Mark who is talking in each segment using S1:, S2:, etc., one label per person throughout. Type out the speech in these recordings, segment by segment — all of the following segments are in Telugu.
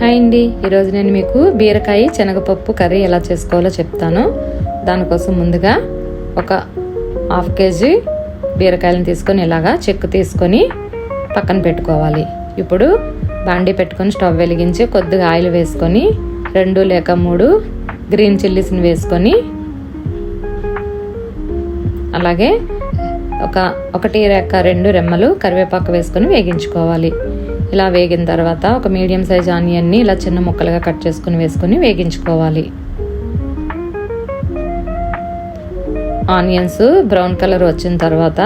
S1: హాయ్ అండి. ఈరోజు నేను మీకు బీరకాయ శనగపప్పు కర్రీ ఎలా చేసుకోవాలో చెప్తాను. దానికోసం ముందుగా ఒక హాఫ్ కేజీ బీరకాయలను తీసుకొని ఇలాగా చెక్కు తీసుకొని పక్కన పెట్టుకోవాలి. ఇప్పుడు బాండీ పెట్టుకొని స్టవ్ వెలిగించి కొద్దిగా ఆయిల్ వేసుకొని రెండు లేక మూడు గ్రీన్ చిల్లీస్ని వేసుకొని అలాగే ఒక ఒకటి రెక్క రెండు రెమ్మలు కరివేపాకు వేసుకొని వేగించుకోవాలి. ఇలా వేగిన తర్వాత ఒక మీడియం సైజ్ ఆనియన్ని ఇలా చిన్న ముక్కలుగా కట్ చేసుకుని వేసుకొని వేగించుకోవాలి. ఆనియన్స్ బ్రౌన్ కలర్ వచ్చిన తర్వాత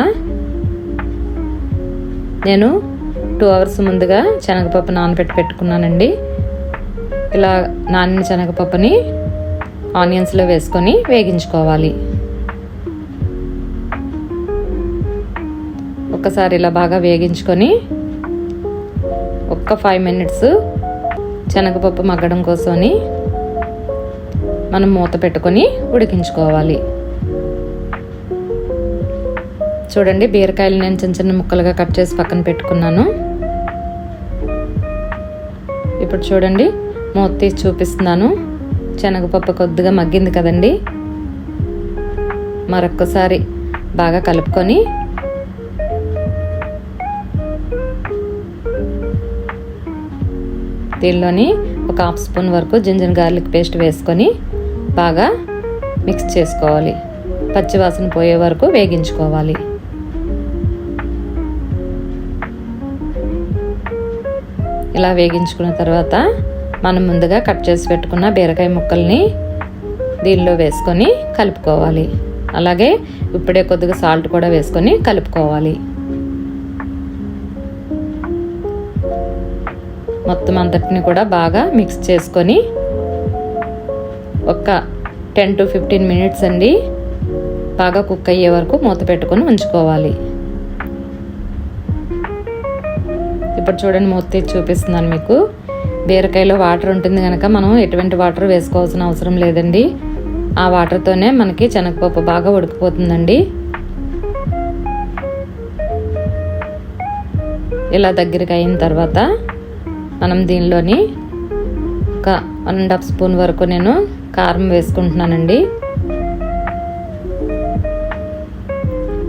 S1: నేను టూ అవర్స్ ముందుగా శనగపప్పు నానబెట్టి పెట్టుకున్నానండి. ఇలా నానిన శనగపప్పుని ఆనియన్స్లో వేసుకొని వేగించుకోవాలి. ఒక్కసారి ఇలా బాగా వేగించుకొని ఒక్క ఫైవ్ మినిట్స్ శనగపప్పు మగ్గడం కోసమని మనం మూత పెట్టుకొని ఉడికించుకోవాలి. చూడండి బీరకాయలు నేను చిన్న చిన్న ముక్కలుగా కట్ చేసి పక్కన పెట్టుకున్నాను. ఇప్పుడు చూడండి మూత తీసి చూపిస్తున్నాను. శనగపప్పు కొద్దిగా మగ్గింది కదండి. మరొక్కసారి బాగా కలుపుకొని దీనిలోని ఒక హాఫ్ స్పూన్ వరకు జింజర్ గార్లిక్ పేస్ట్ వేసుకొని బాగా మిక్స్ చేసుకోవాలి. పచ్చివాసన పోయే వరకు వేగించుకోవాలి. ఇలా వేగించుకున్న తర్వాత మనం ముందుగా కట్ చేసి పెట్టుకున్న బీరకాయ ముక్కల్ని దీనిలో వేసుకొని కలుపుకోవాలి. అలాగే ఇప్పుడే కొద్దిగా సాల్ట్ కూడా వేసుకొని కలుపుకోవాలి. మొత్తం అంతటిని కూడా బాగా మిక్స్ చేసుకొని ఒక టెన్ టు ఫిఫ్టీన్ మినిట్స్ అండి బాగా కుక్ అయ్యే వరకు మూత పెట్టుకొని ఉంచుకోవాలి. ఇప్పుడు చూడండి మూత తీసి చూపిస్తున్నాను మీకు. బీరకాయలో వాటర్ ఉంటుంది కనుక మనం ఎటువంటి వాటర్ వేసుకోవాల్సిన అవసరం లేదండి. ఆ వాటర్తోనే మనకి శనగపప్పు బాగా ఉడికిపోతుందండి. ఇలా దగ్గరికి అయిన తర్వాత మనం దీనిలోని ఒక వన్ అండ్ హాఫ్ స్పూన్ వరకు నేను కారం వేసుకుంటున్నానండి.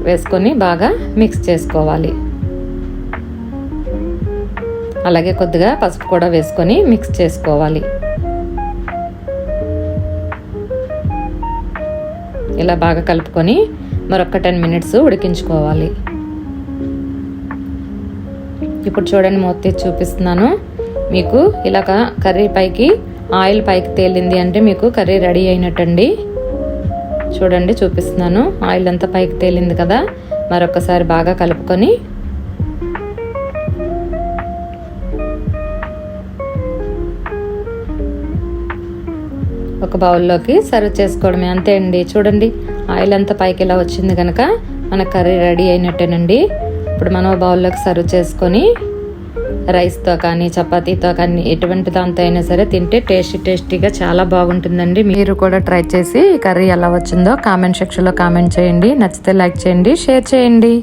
S1: వేసుకొని బాగా మిక్స్ చేసుకోవాలి. అలాగే కొద్దిగా పసుపు కూడా వేసుకొని మిక్స్ చేసుకోవాలి. ఇలా బాగా కలుపుకొని మరొక టెన్ మినిట్స్ ఉడికించుకోవాలి. ఇప్పుడు చూడండి మూత చూపిస్తున్నాను. మీకు ఇలాగ కర్రీ పైకి ఆయిల్ పైకి తేలింది అంటే మీకు కర్రీ రెడీ అయినట్టండి. చూడండి చూపిస్తున్నాను. ఆయిల్ అంతా పైకి తేలింది కదా. మరొకసారి బాగా కలుపుకొని. ఒక బౌల్లోకి సర్వ్ చేసుకోవడమే అంతే అండి. చూడండి ఆయిల్ అంతా పైకి ఇలా వచ్చింది కనుక మన కర్రీ రెడీ అయినట్టేనండి. ఇప్పుడు మనం బౌల్లోకి సర్వ్ చేసుకొని రైస్తో కానీ చపాతీతో కానీ ఎటువంటి దాంతో అయినా సరే తింటే టేస్టీ టేస్టీగా చాలా బాగుంటుందండి. మీరు కూడా ట్రై చేసి కర్రీ ఎలా వచ్చిందో కామెంట్ సెక్షన్లో కామెంట్ చేయండి. నచ్చితే లైక్ చేయండి షేర్ చేయండి.